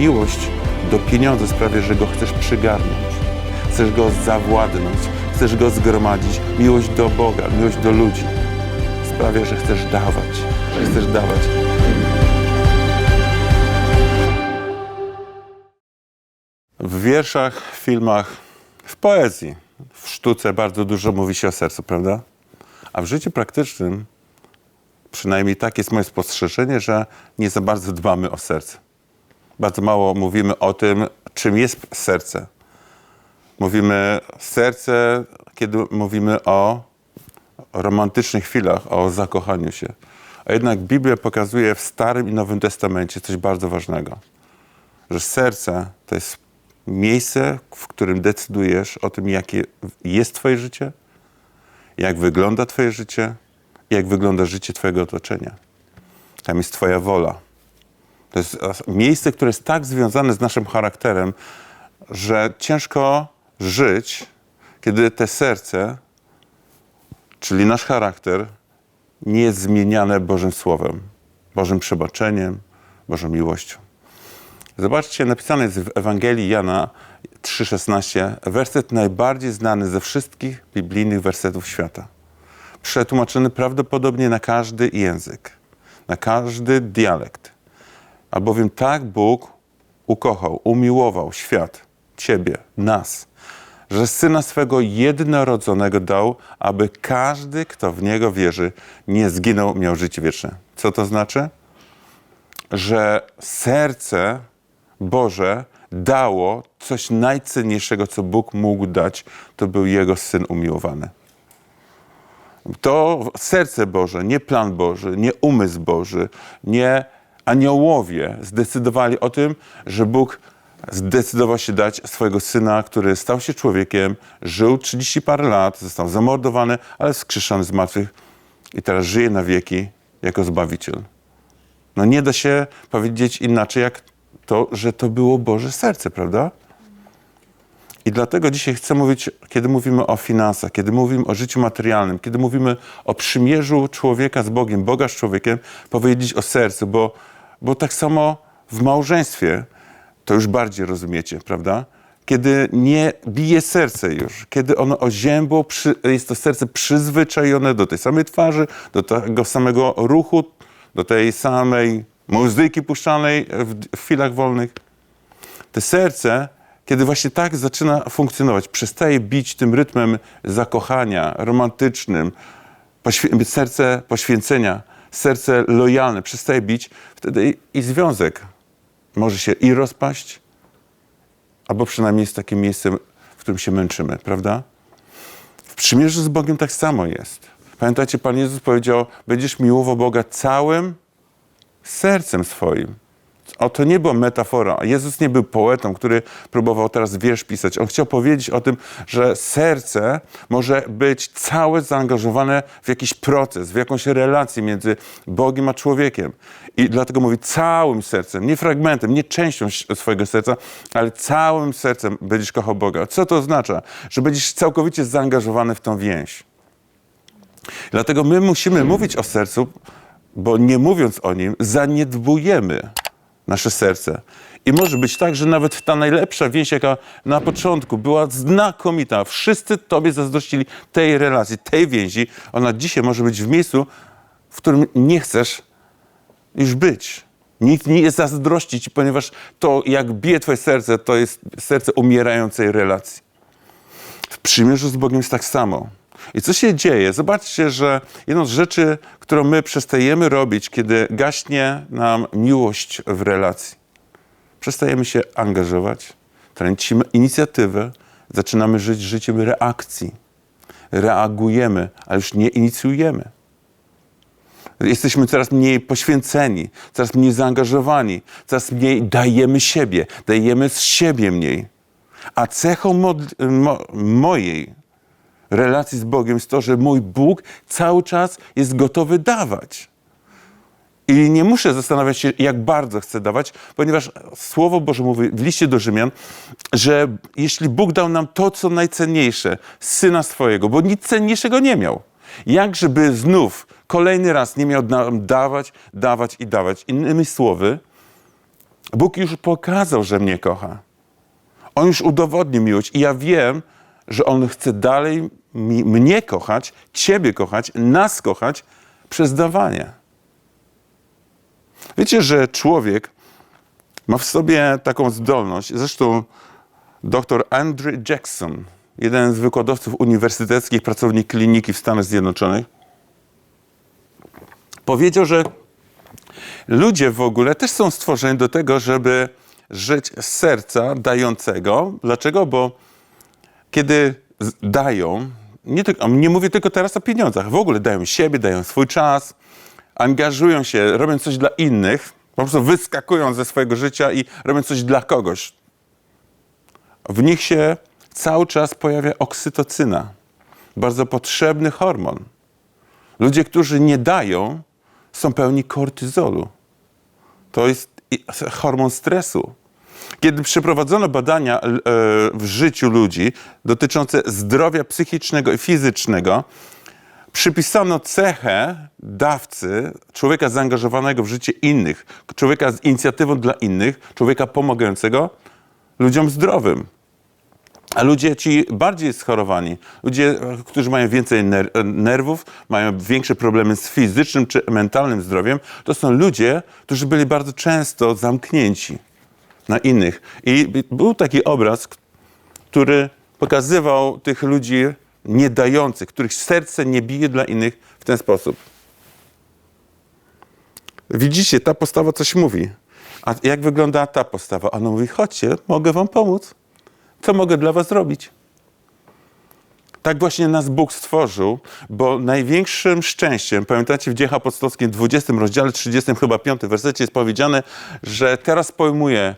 miłość do pieniądza sprawia, że go chcesz przygarnąć. Chcesz go zawładnąć, chcesz go zgromadzić. Miłość do Boga, miłość do ludzi sprawia, że chcesz dawać, że chcesz dawać. W wierszach, w filmach, w poezji, w sztuce bardzo dużo mówi się o sercu, prawda? A w życiu praktycznym, przynajmniej takie jest moje spostrzeżenie, że nie za bardzo dbamy o serce. Bardzo mało mówimy o tym, czym jest serce. Mówimy serce, kiedy mówimy o romantycznych chwilach, o zakochaniu się. A jednak Biblia pokazuje w Starym i Nowym Testamencie coś bardzo ważnego. Że serce to jest miejsce, w którym decydujesz o tym, jakie jest Twoje życie, jak wygląda Twoje życie, jak wygląda życie Twojego otoczenia. Tam jest Twoja wola. To jest miejsce, które jest tak związane z naszym charakterem, że ciężko żyć, kiedy te serce, czyli nasz charakter, nie jest zmieniane Bożym Słowem, Bożym przebaczeniem, Bożą miłością. Zobaczcie, napisane jest w Ewangelii Jana 3,16, werset najbardziej znany ze wszystkich biblijnych wersetów świata. Przetłumaczony prawdopodobnie na każdy język, na każdy dialekt. Albowiem tak Bóg ukochał, umiłował świat, Ciebie, nas, że Syna swego jednorodzonego dał, aby każdy, kto w Niego wierzy, nie zginął, miał życie wieczne. Co to znaczy? Że serce Boże dało coś najcenniejszego, co Bóg mógł dać, to był Jego Syn umiłowany. To serce Boże, nie plan Boży, nie umysł Boży, nie aniołowie zdecydowali o tym, że Bóg zdecydował się dać swojego syna, który stał się człowiekiem, żył 30 parę lat, został zamordowany, ale wskrzeszony z martwych i teraz żyje na wieki jako Zbawiciel. No nie da się powiedzieć inaczej, jak to, że to było Boże serce, prawda? I dlatego dzisiaj chcę mówić, kiedy mówimy o finansach, kiedy mówimy o życiu materialnym, kiedy mówimy o przymierzu człowieka z Bogiem, Boga z człowiekiem, powiedzieć o sercu, bo, bo tak samo w małżeństwie to już bardziej rozumiecie, prawda? Kiedy nie bije serce już, kiedy ono oziębło, jest to serce przyzwyczajone do tej samej twarzy, do tego samego ruchu, do tej samej muzyki puszczanej w, chwilach wolnych. Te serce, kiedy właśnie tak zaczyna funkcjonować, przestaje bić tym rytmem zakochania, romantycznym, serce poświęcenia, serce lojalne przestaje bić, wtedy i, związek może się i rozpaść, albo przynajmniej jest takim miejscem, w którym się męczymy, prawda? W przymierzu z Bogiem tak samo jest. Pamiętacie, Pan Jezus powiedział, będziesz miłował Boga całym sercem swoim. O, to nie była metafora. Jezus nie był poetą, który próbował teraz wiersz pisać. On chciał powiedzieć o tym, że serce może być całe zaangażowane w jakiś proces, w jakąś relację między Bogiem a człowiekiem. I dlatego mówi całym sercem, nie fragmentem, nie częścią swojego serca, ale całym sercem będziesz kochał Boga. Co to oznacza? Że będziesz całkowicie zaangażowany w tą więź. Dlatego my musimy mówić o sercu, bo nie mówiąc o nim, zaniedbujemy nasze serce. I może być tak, że nawet ta najlepsza więź, jaka na początku była znakomita, wszyscy Tobie zazdrościli tej relacji, tej więzi, ona dzisiaj może być w miejscu, w którym nie chcesz już być. Nikt nie zazdrości Ci, ponieważ to, jak bije Twoje serce, to jest serce umierającej relacji. W przymierzu z Bogiem jest tak samo. I co się dzieje? Zobaczcie, że jedną z rzeczy, którą my przestajemy robić, kiedy gaśnie nam miłość w relacji, przestajemy się angażować, tracimy inicjatywę, zaczynamy żyć życiem reakcji. Reagujemy, ale już nie inicjujemy. Jesteśmy coraz mniej poświęceni, coraz mniej zaangażowani, coraz mniej dajemy siebie, dajemy z siebie mniej. A cechą mo- mojej relacji z Bogiem jest to, że mój Bóg cały czas jest gotowy dawać. I nie muszę zastanawiać się, jak bardzo chcę dawać, ponieważ Słowo Boże mówi w liście do Rzymian, że jeśli Bóg dał nam to, co najcenniejsze, syna swojego, bo nic cenniejszego nie miał, jak żeby znów kolejny raz nie miał nam dawać, dawać i dawać. Innymi słowy, Bóg już pokazał, że mnie kocha. On już udowodnił miłość i ja wiem, że On chce dalej mi, mnie kochać, Ciebie kochać, nas kochać przez dawanie. Wiecie, że człowiek ma w sobie taką zdolność, zresztą dr Andrew Jackson, jeden z wykładowców uniwersyteckich, pracownik kliniki w Stanach Zjednoczonych, powiedział, że ludzie w ogóle też są stworzeni do tego, żeby żyć z serca dającego. Dlaczego? Bo kiedy dają, nie, tylko, nie mówię tylko teraz o pieniądzach, w ogóle dają siebie, dają swój czas, angażują się, robią coś dla innych, po prostu wyskakują ze swojego życia i robią coś dla kogoś. W nich się cały czas pojawia oksytocyna, bardzo potrzebny hormon. Ludzie, którzy nie dają, są pełni kortyzolu. To jest hormon stresu. Kiedy przeprowadzono badania e, w życiu ludzi dotyczące zdrowia psychicznego i fizycznego, przypisano cechę dawcy, człowieka zaangażowanego w życie innych, człowieka z inicjatywą dla innych, człowieka pomagającego ludziom zdrowym. A ludzie ci bardziej schorowani, ludzie, e, którzy mają więcej ner- e, nerwów, mają większe problemy z fizycznym czy mentalnym zdrowiem, to są ludzie, którzy byli bardzo często zamknięci na innych. I był taki obraz, który pokazywał tych ludzi niedających, których serce nie bije dla innych w ten sposób. Widzicie, ta postawa coś mówi. A jak wygląda ta postawa? Ona mówi, chodźcie, mogę wam pomóc. Co mogę dla was zrobić? Tak właśnie nas Bóg stworzył, bo największym szczęściem, pamiętacie w Dziejach Apostolskim 20 rozdziale 30 chyba 5 wersecie jest powiedziane, że teraz pojmuję,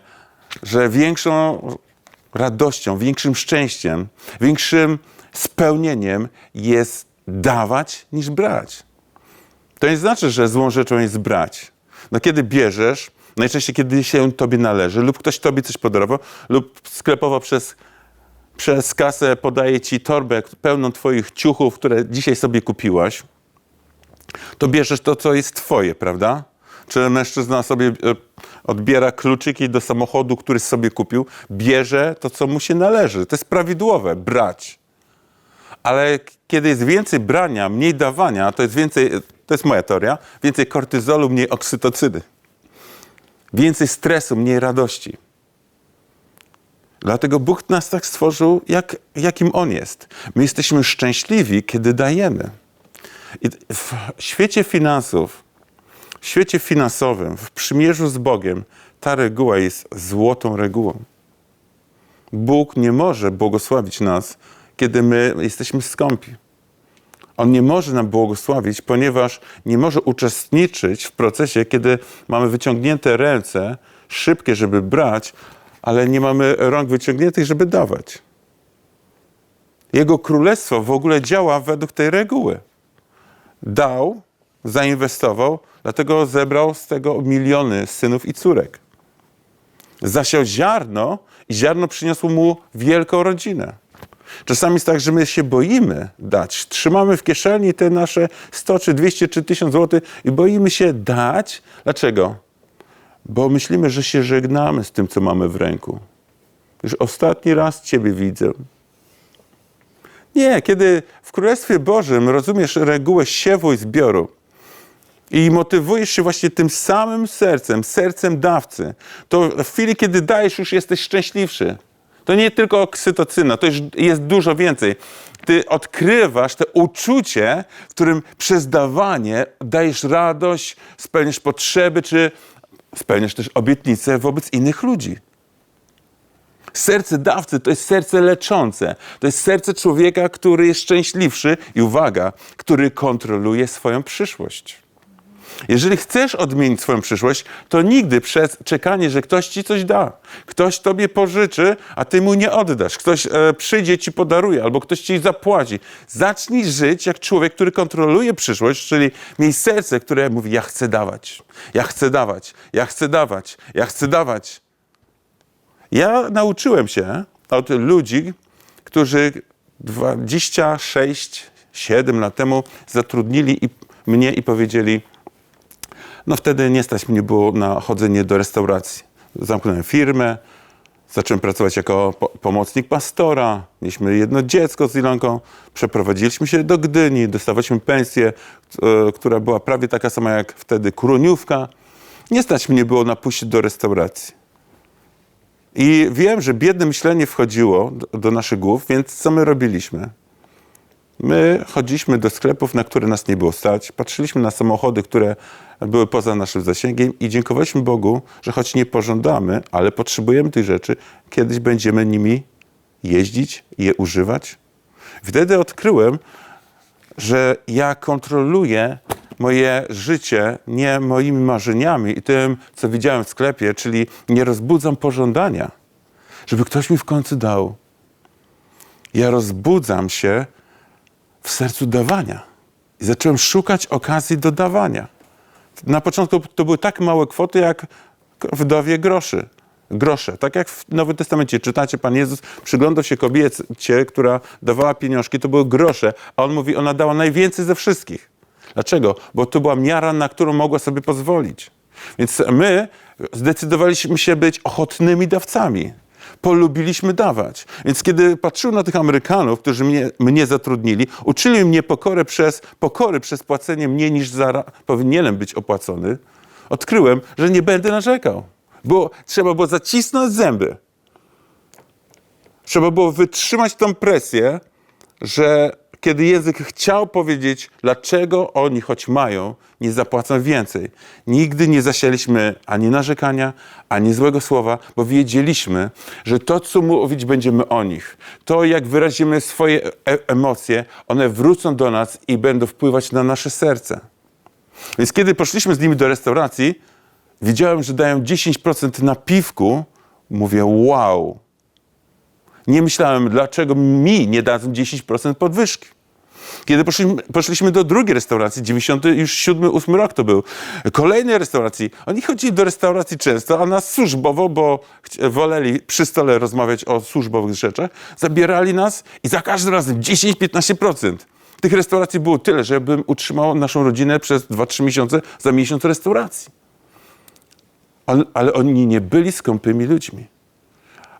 że większą radością, większym szczęściem, większym spełnieniem jest dawać niż brać. To nie znaczy, że złą rzeczą jest brać. No kiedy bierzesz, najczęściej kiedy się tobie należy, lub ktoś tobie coś podarował, lub sklepowo przez, przez kasę podaje ci torbę pełną twoich ciuchów, które dzisiaj sobie kupiłaś, to bierzesz to, co jest twoje, prawda? Czy mężczyzna sobie e, odbiera kluczyki do samochodu, który sobie kupił, bierze to, co mu się należy. To jest prawidłowe, brać. Ale kiedy jest więcej brania, mniej dawania, to jest więcej, to jest moja teoria, więcej kortyzolu, mniej oksytocyny. Więcej stresu, mniej radości. Dlatego Bóg nas tak stworzył, jak, jakim On jest. My jesteśmy szczęśliwi, kiedy dajemy. I w świecie finansów, w świecie finansowym, w przymierzu z Bogiem, ta reguła jest złotą regułą. Bóg nie może błogosławić nas, kiedy my jesteśmy skąpi. On nie może nam błogosławić, ponieważ nie może uczestniczyć w procesie, kiedy mamy wyciągnięte ręce, szybkie, żeby brać, ale nie mamy rąk wyciągniętych, żeby dawać. Jego królestwo w ogóle działa według tej reguły. Dał, zainwestował, dlatego zebrał z tego miliony synów i córek. Zasiał ziarno i ziarno przyniosło mu wielką rodzinę. Czasami jest tak, że my się boimy dać. Trzymamy w kieszeni te nasze 100 czy 200 czy 1000 zł i boimy się dać. Dlaczego? Bo myślimy, że się żegnamy z tym, co mamy w ręku. Już ostatni raz Ciebie widzę. Nie, kiedy w Królestwie Bożym rozumiesz regułę siewu i zbioru i motywujesz się właśnie tym samym sercem, sercem dawcy, to w chwili, kiedy dajesz, już jesteś szczęśliwszy. To nie tylko oksytocyna, to już jest dużo więcej. Ty odkrywasz to uczucie, w którym przez dawanie dajesz radość, spełniasz potrzeby, czy spełniasz też obietnice wobec innych ludzi. Serce dawcy to jest serce leczące. To jest serce człowieka, który jest szczęśliwszy i uwaga, który kontroluje swoją przyszłość. Jeżeli chcesz odmienić swoją przyszłość, to nigdy przez czekanie, że ktoś ci coś da, ktoś tobie pożyczy, a ty mu nie oddasz, ktoś e, przyjdzie, ci podaruje, albo ktoś ci zapłaci. Zacznij żyć jak człowiek, który kontroluje przyszłość, czyli miej serce, które mówi: Ja chcę dawać, ja chcę dawać, ja chcę dawać, ja chcę dawać. Ja nauczyłem się od ludzi, którzy 26, 7 lat temu zatrudnili i, mnie i powiedzieli: No wtedy nie stać mnie było na chodzenie do restauracji. zamknąłem firmę, zacząłem pracować jako po- pomocnik pastora. Mieliśmy jedno dziecko z Ilonką. Przeprowadziliśmy się do Gdyni, dostawaliśmy pensję, e, która była prawie taka sama jak wtedy kuroniówka. Nie stać mnie było na pójście do restauracji. I wiem, że biedne myślenie wchodziło do, do naszych głów, więc co my robiliśmy? My chodziliśmy do sklepów, na które nas nie było stać, patrzyliśmy na samochody, które były poza naszym zasięgiem i dziękowaliśmy Bogu, że choć nie pożądamy, ale potrzebujemy tych rzeczy, kiedyś będziemy nimi jeździć i je używać. Wtedy odkryłem, że ja kontroluję moje życie nie moimi marzeniami i tym, co widziałem w sklepie, czyli nie rozbudzam pożądania, żeby ktoś mi w końcu dał. Ja rozbudzam się w sercu dawania. I zacząłem szukać okazji do dawania. Na początku to były tak małe kwoty, jak wdowie groszy. Grosze. Tak jak w Nowym Testamencie czytacie, Pan Jezus przyglądał się kobiecie, która dawała pieniążki, to były grosze, a On mówi, ona dała najwięcej ze wszystkich. Dlaczego? Bo to była miara, na którą mogła sobie pozwolić. Więc my zdecydowaliśmy się być ochotnymi dawcami. Polubiliśmy dawać. Więc kiedy patrzyłem na tych Amerykanów, którzy mnie, mnie zatrudnili, uczyli mnie pokory przez, pokory przez płacenie mniej niż powinienem być opłacony, odkryłem, że nie będę narzekał. Bo trzeba było zacisnąć zęby. Trzeba było wytrzymać tą presję, że kiedy język chciał powiedzieć, dlaczego oni, choć mają, nie zapłacą więcej. Nigdy nie zasialiśmy ani narzekania, ani złego słowa, bo wiedzieliśmy, że to, co mówić będziemy o nich, to jak wyrazimy swoje e- emocje, one wrócą do nas i będą wpływać na nasze serce. Więc kiedy poszliśmy z nimi do restauracji, widziałem, że dają 10% na piwku. Mówię, wow. Nie myślałem, dlaczego mi nie dadzą 10% podwyżki. Kiedy poszliśmy, poszliśmy do drugiej restauracji, 90, już 7, 8 rok to był, kolejnej restauracji, oni chodzili do restauracji często, a nas służbowo, bo woleli przy stole rozmawiać o służbowych rzeczach, zabierali nas i za każdym razem 10-15%. Tych restauracji było tyle, żebym utrzymał naszą rodzinę przez 2-3 miesiące za miesiąc restauracji. Ale, ale oni nie byli skąpymi ludźmi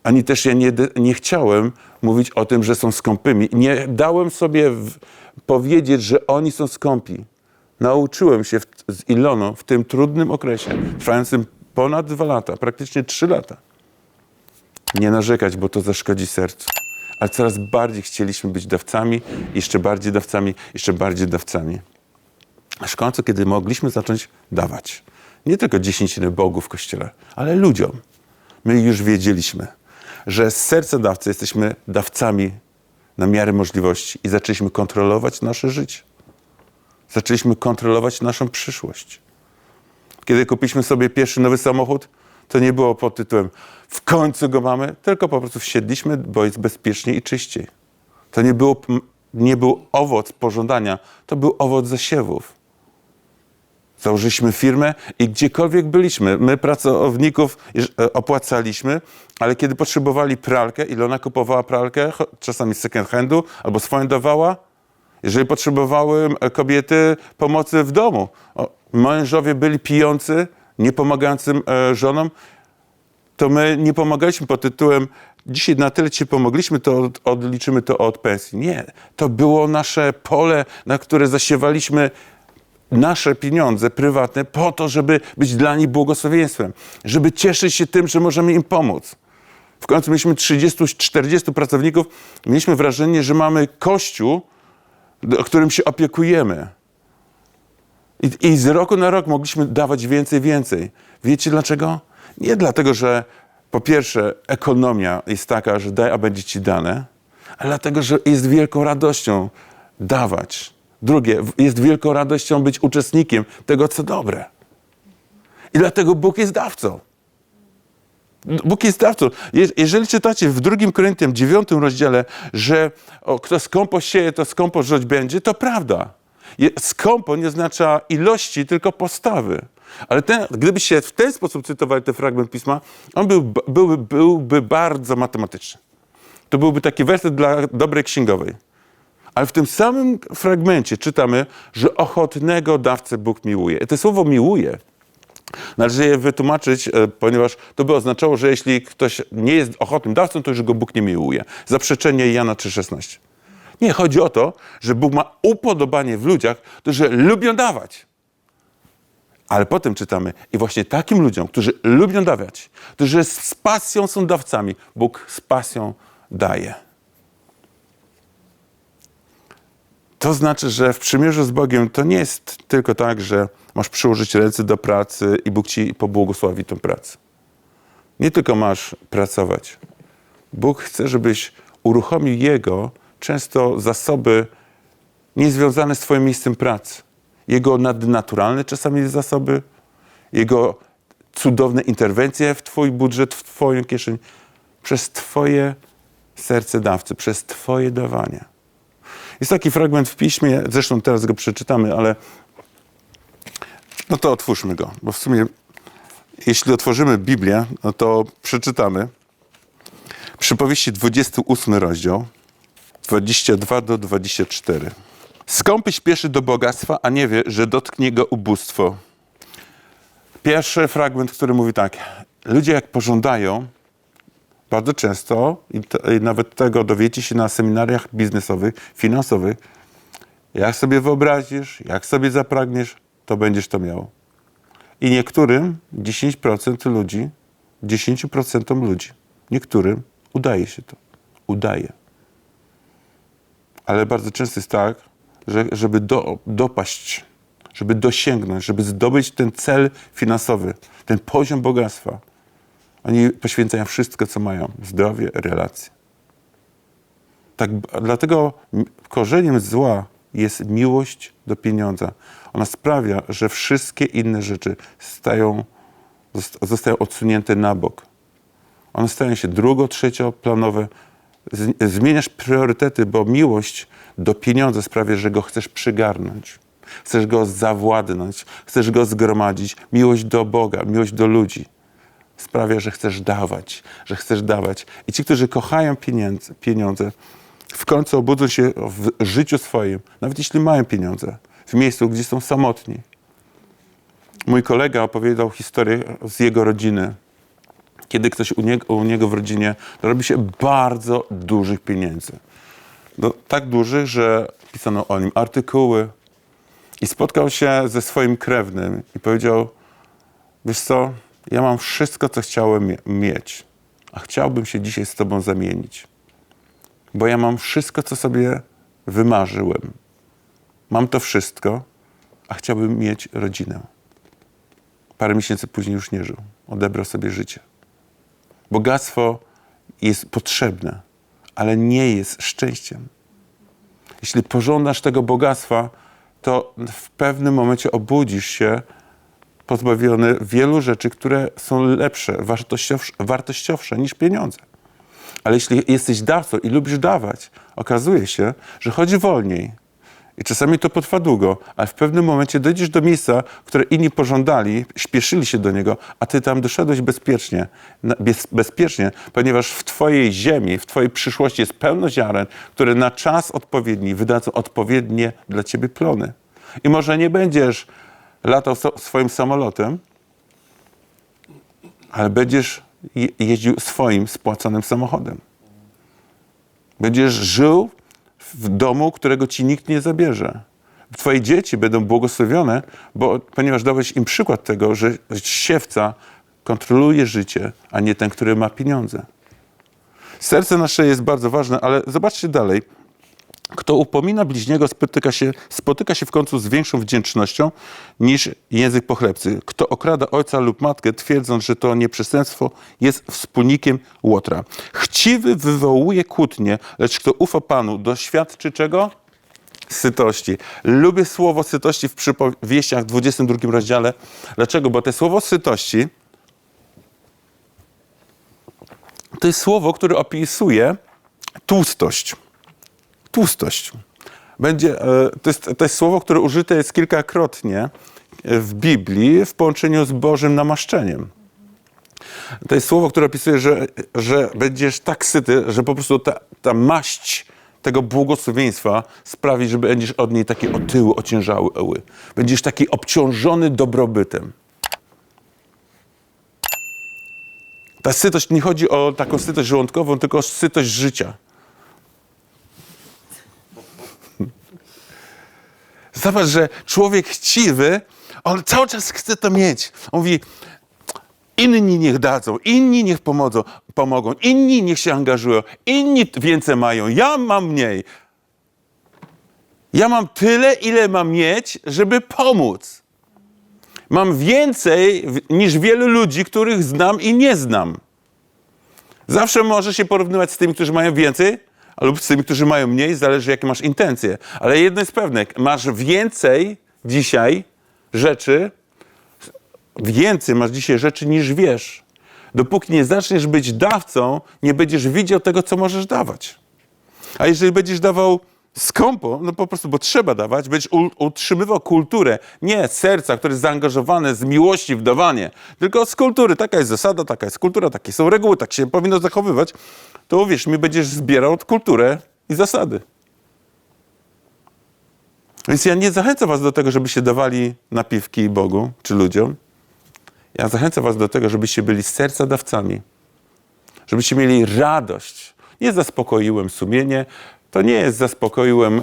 ani też ja nie, nie chciałem mówić o tym, że są skąpymi. Nie dałem sobie powiedzieć, że oni są skąpi. Nauczyłem się w, z Iloną w tym trudnym okresie, trwającym ponad dwa lata, praktycznie trzy lata, nie narzekać, bo to zaszkodzi sercu. Ale coraz bardziej chcieliśmy być dawcami, jeszcze bardziej dawcami, jeszcze bardziej dawcami. Aż w końcu, kiedy mogliśmy zacząć dawać. Nie tylko dziesięciny Bogu w kościele, ale ludziom. My już wiedzieliśmy, że z serca dawcy jesteśmy dawcami na miarę możliwości i zaczęliśmy kontrolować nasze życie. Zaczęliśmy kontrolować naszą przyszłość. Kiedy kupiliśmy sobie pierwszy nowy samochód, to nie było pod tytułem w końcu go mamy, tylko po prostu wsiedliśmy, bo jest bezpieczniej i czyściej. To nie, było, nie był owoc pożądania, to był owoc zasiewów. Założyliśmy firmę i gdziekolwiek byliśmy, my pracowników e, opłacaliśmy, ale kiedy potrzebowali pralkę, Ilona kupowała pralkę, czasami z second handu, albo swoją dawała. Jeżeli potrzebowały e, kobiety pomocy w domu, mężowie byli pijący, nie pomagającym e, żonom, to my nie pomagaliśmy pod tytułem dzisiaj na tyle ci pomogliśmy, to od, odliczymy to od pensji. Nie, to było nasze pole, na które zasiewaliśmy nasze pieniądze prywatne po to, żeby być dla nich błogosławieństwem, żeby cieszyć się tym, że możemy im pomóc. W końcu mieliśmy 30-40 pracowników, mieliśmy wrażenie, że mamy kościół, którym się opiekujemy. I, I z roku na rok mogliśmy dawać więcej, więcej. Wiecie dlaczego? Nie dlatego, że po pierwsze ekonomia jest taka, że daj, a będzie ci dane, ale dlatego, że jest wielką radością dawać. Drugie, jest wielką radością być uczestnikiem tego, co dobre. I dlatego Bóg jest dawcą. Bóg jest dawcą. Je- Jeżeli czytacie w 2 Koryntian 9 rozdziale, że o, kto skąpo sieje, to skąpo żoć będzie, to prawda. Skąpo nie oznacza ilości, tylko postawy. Ale ten, gdybyście w ten sposób cytowali ten fragment pisma, on był, byłby, byłby bardzo matematyczny. To byłby taki werset dla dobrej księgowej. Ale w tym samym fragmencie czytamy, że ochotnego dawcę Bóg miłuje. I to słowo miłuje Należy je wytłumaczyć, e, ponieważ to by oznaczało, że jeśli ktoś nie jest ochotnym dawcą, to już go Bóg nie miłuje. Zaprzeczenie Jana 3,16. Nie, chodzi o to, że Bóg ma upodobanie w ludziach, którzy lubią dawać. Ale potem czytamy, i właśnie takim ludziom, którzy lubią dawać, którzy z pasją są dawcami, Bóg z pasją daje. To znaczy, że w przymierzu z Bogiem to nie jest tylko tak, że masz przyłożyć ręce do pracy i Bóg ci pobłogosławi tę pracę. Nie tylko masz pracować. Bóg chce, żebyś uruchomił Jego często zasoby niezwiązane z Twoim miejscem pracy. Jego nadnaturalne czasami zasoby, Jego cudowne interwencje w Twój budżet, w Twoją kieszeń, przez Twoje serce dawcy, przez Twoje dawanie. Jest taki fragment w piśmie, zresztą teraz go przeczytamy, ale no to otwórzmy go, bo w sumie jeśli otworzymy Biblię, no to przeczytamy przypowieści 28 rozdział, 22 do 24. Skąpy śpieszy do bogactwa, a nie wie, że dotknie go ubóstwo. Pierwszy fragment, który mówi tak. Ludzie jak pożądają, bardzo często, i, to, i nawet tego dowiecie się na seminariach biznesowych, finansowych, jak sobie wyobrazisz, jak sobie zapragniesz, to będziesz to miał. I niektórym 10% ludzi, 10% ludzi, niektórym udaje się to. Udaje. Ale bardzo często jest tak, że żeby do, dopaść, żeby dosięgnąć, żeby zdobyć ten cel finansowy, ten poziom bogactwa, oni poświęcają wszystko, co mają. Zdrowie, relacje. Tak, dlatego korzeniem zła jest miłość do pieniądza. Ona sprawia, że wszystkie inne rzeczy stają, zostają odsunięte na bok. One stają się drugo, trzecioplanowe. Zmieniasz priorytety, bo miłość do pieniądza sprawia, że go chcesz przygarnąć. Chcesz go zawładnąć, chcesz go zgromadzić. Miłość do Boga, miłość do ludzi sprawia, że chcesz dawać, że chcesz dawać. I ci, którzy kochają pieniądze, pieniądze w końcu obudzą się w życiu swoim, nawet jeśli mają pieniądze, w miejscu, gdzie są samotni. Mój kolega opowiadał historię z jego rodziny. Kiedy ktoś u niego, u niego w rodzinie robi się bardzo dużych pieniędzy. No, tak dużych, że pisano o nim artykuły. I spotkał się ze swoim krewnym i powiedział, wiesz co, ja mam wszystko, co chciałem mieć, a chciałbym się dzisiaj z Tobą zamienić. Bo ja mam wszystko, co sobie wymarzyłem. Mam to wszystko, a chciałbym mieć rodzinę. Parę miesięcy później już nie żył. Odebrał sobie życie. Bogactwo jest potrzebne, ale nie jest szczęściem. Jeśli pożądasz tego bogactwa, to w pewnym momencie obudzisz się pozbawiony wielu rzeczy, które są lepsze, wartościowsze, wartościowsze niż pieniądze. Ale jeśli jesteś dawcą i lubisz dawać, okazuje się, że chodzi wolniej. I czasami to potrwa długo, ale w pewnym momencie dojdziesz do miejsca, które inni pożądali, śpieszyli się do niego, a ty tam doszedłeś bezpiecznie, bez, bezpiecznie, ponieważ w twojej ziemi, w twojej przyszłości jest pełno ziaren, które na czas odpowiedni wydadzą odpowiednie dla ciebie plony. I może nie będziesz latał so, swoim samolotem, ale będziesz je, jeździł swoim spłaconym samochodem. Będziesz żył w domu, którego ci nikt nie zabierze. Twoje dzieci będą błogosławione, bo, ponieważ dałeś im przykład tego, że siewca kontroluje życie, a nie ten, który ma pieniądze. Serce nasze jest bardzo ważne, ale zobaczcie dalej. Kto upomina bliźniego, spotyka się, spotyka się w końcu z większą wdzięcznością niż język pochlebcy. Kto okrada ojca lub matkę, twierdząc, że to nieprzestępstwo, jest wspólnikiem łotra. Chciwy wywołuje kłótnie, lecz kto ufa Panu, doświadczy czego? Sytości. Lubię słowo sytości w przypowieściach w 22 rozdziale. Dlaczego? Bo te słowo sytości to jest słowo, które opisuje tłustość tłustość. Będzie, e, to, jest, to jest słowo, które użyte jest kilkakrotnie w Biblii w połączeniu z Bożym namaszczeniem. To jest słowo, które opisuje, że, że będziesz tak syty, że po prostu ta, ta maść tego błogosławieństwa sprawi, że będziesz od niej taki otyły, ociężały. Będziesz taki obciążony dobrobytem. Ta sytość nie chodzi o taką sytość żołądkową, tylko o sytość życia. Zobacz, że człowiek chciwy, on cały czas chce to mieć. On mówi, inni niech dadzą, inni niech pomogą, pomogą, inni niech się angażują, inni więcej mają, ja mam mniej. Ja mam tyle, ile mam mieć, żeby pomóc. Mam więcej niż wielu ludzi, których znam i nie znam. Zawsze może się porównywać z tymi, którzy mają więcej, lub z tymi, którzy mają mniej, zależy jakie masz intencje. Ale jedno jest pewne, masz więcej dzisiaj rzeczy, więcej masz dzisiaj rzeczy niż wiesz. Dopóki nie zaczniesz być dawcą, nie będziesz widział tego, co możesz dawać. A jeżeli będziesz dawał skąpo, no po prostu, bo trzeba dawać, będziesz utrzymywał kulturę, nie serca, które jest zaangażowane z miłości w dawanie, tylko z kultury. Taka jest zasada, taka jest kultura, takie są reguły, tak się powinno zachowywać, to uwierz mi, będziesz zbierał kulturę i zasady. Więc ja nie zachęcam was do tego, żebyście dawali napiwki Bogu czy ludziom. Ja zachęcam was do tego, żebyście byli z serca dawcami żebyście mieli radość. Nie zaspokoiłem sumienie, to nie jest zaspokoiłem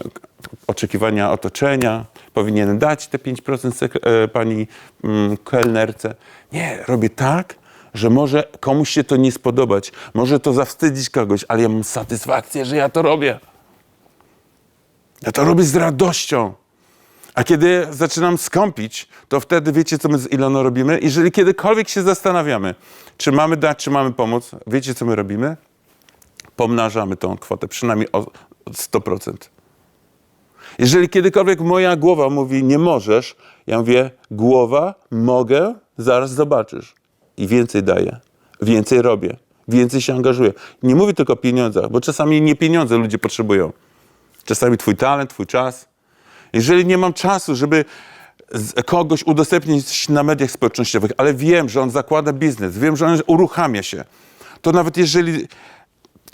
oczekiwania otoczenia, powinienem dać te 5% sek- e, pani mm, kelnerce. Nie, robię tak, że może komuś się to nie spodobać, może to zawstydzić kogoś, ale ja mam satysfakcję, że ja to robię. Ja to robię z radością. A kiedy zaczynam skąpić, to wtedy wiecie, co my z Iloną robimy? Jeżeli kiedykolwiek się zastanawiamy, czy mamy dać, czy mamy pomóc, wiecie, co my robimy? Pomnażamy tą kwotę przynajmniej o o 100%. Jeżeli kiedykolwiek moja głowa mówi, nie możesz, ja mówię, głowa, mogę, zaraz zobaczysz. I więcej daję, więcej robię, więcej się angażuję. Nie mówię tylko o pieniądzach, bo czasami nie pieniądze ludzie potrzebują. Czasami twój talent, twój czas. Jeżeli nie mam czasu, żeby kogoś udostępnić na mediach społecznościowych, ale wiem, że on zakłada biznes, wiem, że on uruchamia się, to nawet jeżeli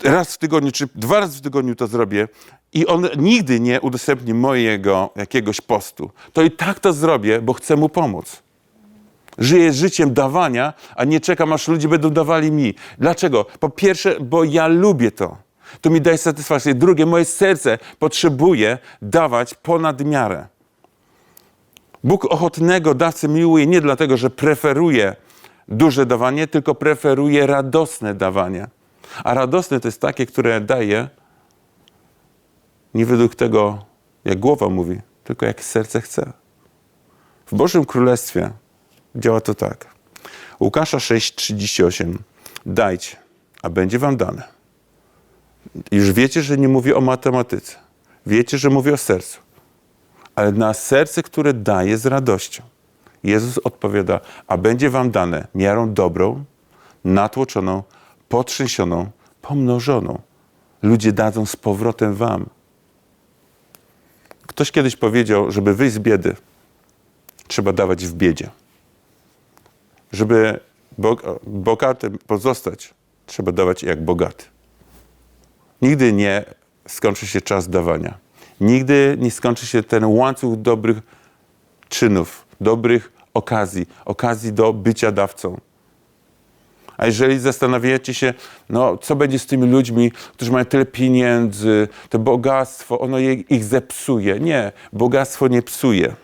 raz w tygodniu czy dwa razy w tygodniu to zrobię i on nigdy nie udostępni mojego jakiegoś postu, to i tak to zrobię, bo chcę mu pomóc. Żyję życiem dawania, a nie czekam, aż ludzie będą dawali mi. Dlaczego? Po pierwsze, bo ja lubię to. To mi daje satysfakcję. Drugie, moje serce potrzebuje dawać ponad miarę. Bóg ochotnego dawcę miłuje nie dlatego, że preferuje duże dawanie, tylko preferuje radosne dawanie. A radosne to jest takie, które daje nie według tego, jak głowa mówi, tylko jak serce chce. W Bożym Królestwie działa to tak. Łukasza 6,38. Dajcie, a będzie wam dane. Już wiecie, że nie mówię o matematyce. Wiecie, że mówię o sercu. Ale na serce, które daje z radością. Jezus odpowiada, a będzie wam dane miarą dobrą, natłoczoną, potrzęsioną, pomnożoną. Ludzie dadzą z powrotem wam. Ktoś kiedyś powiedział, żeby wyjść z biedy, trzeba dawać w biedzie. Żeby bog- bogatym pozostać, trzeba dawać jak bogaty. Nigdy nie skończy się czas dawania. Nigdy nie skończy się ten łańcuch dobrych czynów, dobrych okazji, okazji do bycia dawcą. A jeżeli zastanawiacie się, no, co będzie z tymi ludźmi, którzy mają tyle pieniędzy, to bogactwo, ono ich zepsuje. Nie, bogactwo nie psuje.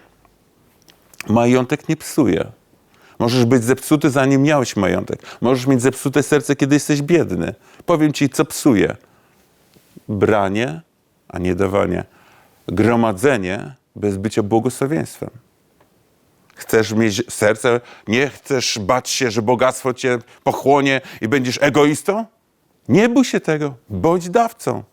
Majątek nie psuje. Możesz być zepsuty, zanim miałeś majątek. Możesz mieć zepsute serce, kiedy jesteś biedny. Powiem ci, co psuje. Branie, a nie dawanie. Gromadzenie bez bycia błogosławieństwem. Chcesz mieć serce, nie chcesz bać się, że bogactwo cię pochłonie i będziesz egoistą? Nie bój się tego, bądź dawcą.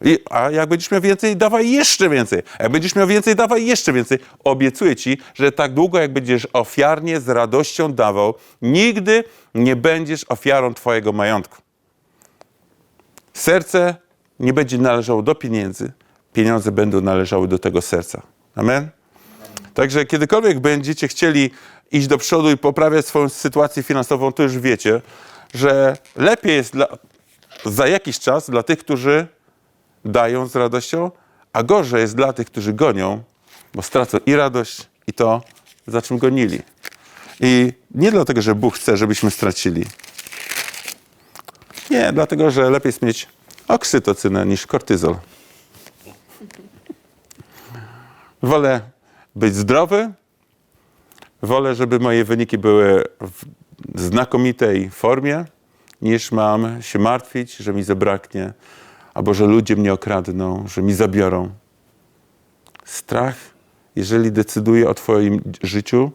I, a jak będziesz miał więcej, dawaj jeszcze więcej. A jak będziesz miał więcej, dawaj jeszcze więcej. Obiecuję ci, że tak długo, jak będziesz ofiarnie, z radością dawał, nigdy nie będziesz ofiarą twojego majątku. Serce nie będzie należało do pieniędzy, pieniądze będą należały do tego serca. Amen? Także kiedykolwiek będziecie chcieli iść do przodu i poprawiać swoją sytuację finansową, to już wiecie, że lepiej jest dla, za jakiś czas dla tych, którzy dają z radością, a gorzej jest dla tych, którzy gonią, bo stracą i radość, i to, za czym gonili. I nie dlatego, że Bóg chce, żebyśmy stracili, Nie, dlatego że lepiej jest mieć oksytocynę niż kortyzol. Wolę być zdrowy, wolę, żeby moje wyniki były w znakomitej formie, niż mam się martwić, że mi zabraknie, albo że ludzie mnie okradną, że mi zabiorą. Strach, jeżeli decyduje o Twoim życiu,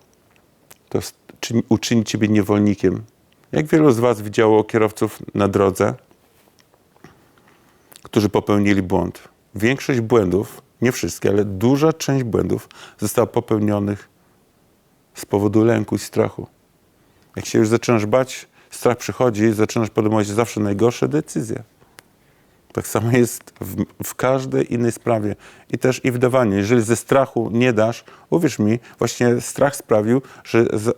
to uczyni Ciebie niewolnikiem. Jak wielu z Was widziało kierowców na drodze, którzy popełnili błąd? Większość błędów, nie wszystkie, ale duża część błędów została popełnionych z powodu lęku i strachu. Jak się już zaczynasz bać, strach przychodzi, zaczynasz podejmować zawsze najgorsze decyzje. Tak samo jest w, w każdej innej sprawie i też i w dawaniu. Jeżeli ze strachu nie dasz, uwierz mi, właśnie strach sprawił, że za,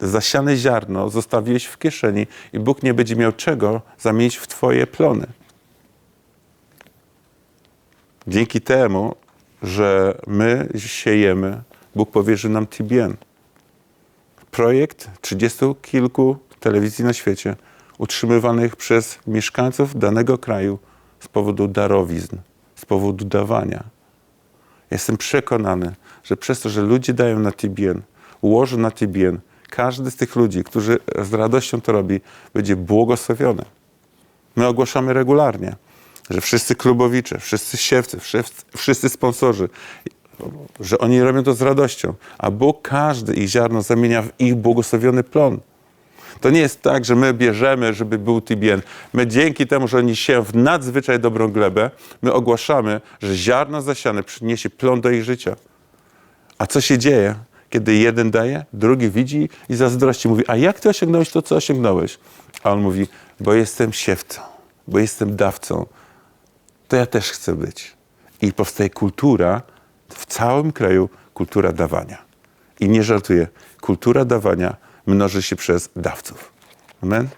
zasiane ziarno zostawiłeś w kieszeni i Bóg nie będzie miał czego zamienić w twoje plony. Dzięki temu, że my siejemy, Bóg powierzy nam TBN. Projekt trzydziestu kilku telewizji na świecie, utrzymywanych przez mieszkańców danego kraju z powodu darowizn, z powodu dawania. Jestem przekonany, że przez to, że ludzie dają na TBN, ułożą na TBN, każdy z tych ludzi, którzy z radością to robi, będzie błogosławiony. My ogłaszamy regularnie, że wszyscy klubowicze, wszyscy siewcy, wszyscy, wszyscy sponsorzy, że oni robią to z radością, a Bóg każdy ich ziarno zamienia w ich błogosławiony plon. To nie jest tak, że my bierzemy, żeby był TBN. My dzięki temu, że oni sieją w nadzwyczaj dobrą glebę, my ogłaszamy, że ziarno zasiane przyniesie plon do ich życia. A co się dzieje, kiedy jeden daje, drugi widzi i zazdrości. Mówi, a jak ty osiągnąłeś to, co osiągnąłeś? A on mówi, bo jestem siewcą, bo jestem dawcą. To ja też chcę być. I powstaje kultura w całym kraju, kultura dawania. I nie żartuję, kultura dawania mnoży się przez dawców. Amen?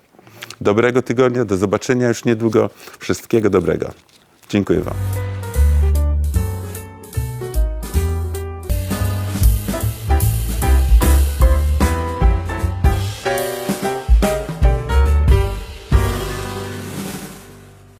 Dobrego tygodnia, do zobaczenia już niedługo. Wszystkiego dobrego. Dziękuję Wam.